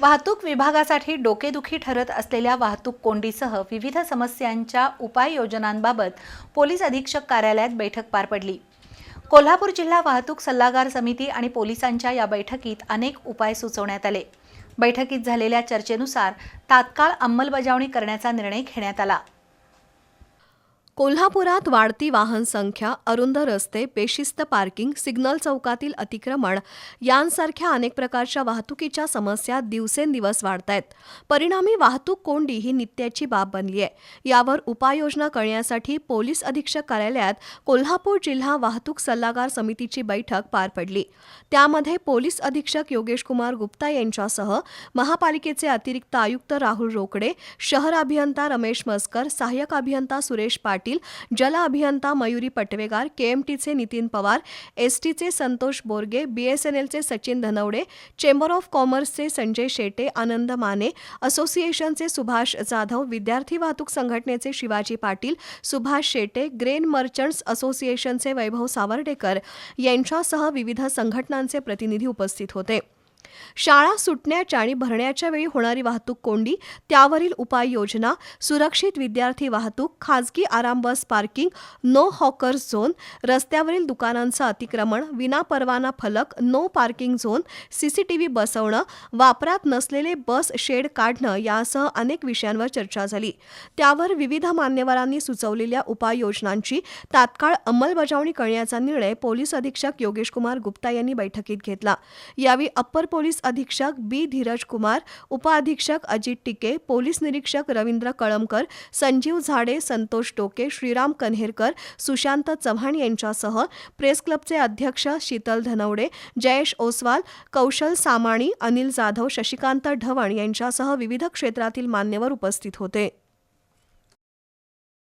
वाहतूक विभागासाठी डोकेदुखी ठरत असलेल्या वाहतूक कोंडीसह विविध समस्यांच्या उपाययोजनांबाबत पोलीस अधीक्षक कार्यालयात बैठक पार पडली. कोल्हापूर जिल्हा वाहतूक सल्लागार समिती आणि पोलिसांच्या या बैठकीत अनेक उपाय सुचवण्यात आले. बैठकीत झालेल्या चर्चेनुसार तात्काळ अंमलबजावणी करण्याचा निर्णय घेण्यात आला. कोल्हापुरात वाढती वाहन संख्या अरुंद रस्ते बेशिस्त पार्किंग सिग्नल चौकातील अतिक्रमण यांसारख्या अनेक प्रकारच्या वाहतुकीच्या समस्या दिवसेंदिवस वाढत आहेत परिणामी वाहतूक कोंडी ही नित्याची बाब बनली आहे यावर उपाययोजना करण्यासाठी पोलीस अधीक्षक कार्यालयात कोल्हापूर जिल्हा वाहतूक सल्लागार समितीची बैठक पार पडली. त्यामध्ये पोलीस अधीक्षक योगेश कुमार गुप्ता यांच्यासह महापालिकेचे अतिरिक्त आयुक्त राहुल रोकडे शहर अभियंता रमेश मस्कर सहाय्यक अभियंता सुरेश पाटील जल अभियंता मयुरी पटवेगार केएमटीचे नितीन पवार एसटीचे संतोष बोरगे बीएसएनएलचे सचिन धनवडे चेंबर ऑफ कॉमर्सचे संजय शेटे आनंद माने असोसिएशनचे सुभाष जाधव विद्यार्थी वाहतूक संघटनेचे शिवाजी पाटील सुभाष शेटे ग्रेन मर्चंट्स असोसिएशनचे वैभव सावर्डेकर यांच्यासह विविध संघटनांचे प्रतिनिधी उपस्थित होते. शाळा सुटण्याच्या आणि भरण्याच्या वेळी होणारी वाहतूक कोंडी त्यावरील उपाययोजना सुरक्षित विद्यार्थी वाहतूक खाजगी आराम bus parking no hawkers zone रस्त्यावरील दुकानांचं अतिक्रमण विनापरवाना फलक नो पार्किंग झोन सीसीटीव्ही बसवणं वापरात नसलेले बस शेड काढणं यासह अनेक विषयांवर चर्चा झाली. त्यावर विविध मान्यवरांनी सुचवलेल्या उपाययोजनांची तात्काळ अंमलबजावणी करण्याचा निर्णय पोलीस अधीक्षक योगेश कुमार गुप्ता यांनी बैठकीत घेतला. यावेळी अप्पर पोलीस अधीक्षक बी. धीरज कुमार उपअधीक्षक अजित टिके पोलीस निरीक्षक रवींद्र कळमकर संजीव झाडे संतोष टोके श्रीराम कन्हेरकर सुशांत चव्हाण यांच्यासह प्रेस क्लबचे अध्यक्ष शीतल धनवडे जयेश ओसवाल कौशल सामाणी अनिल जाधव शशिकांत ढवण यांच्यासह विविध क्षेत्रातील मान्यवर उपस्थित होते.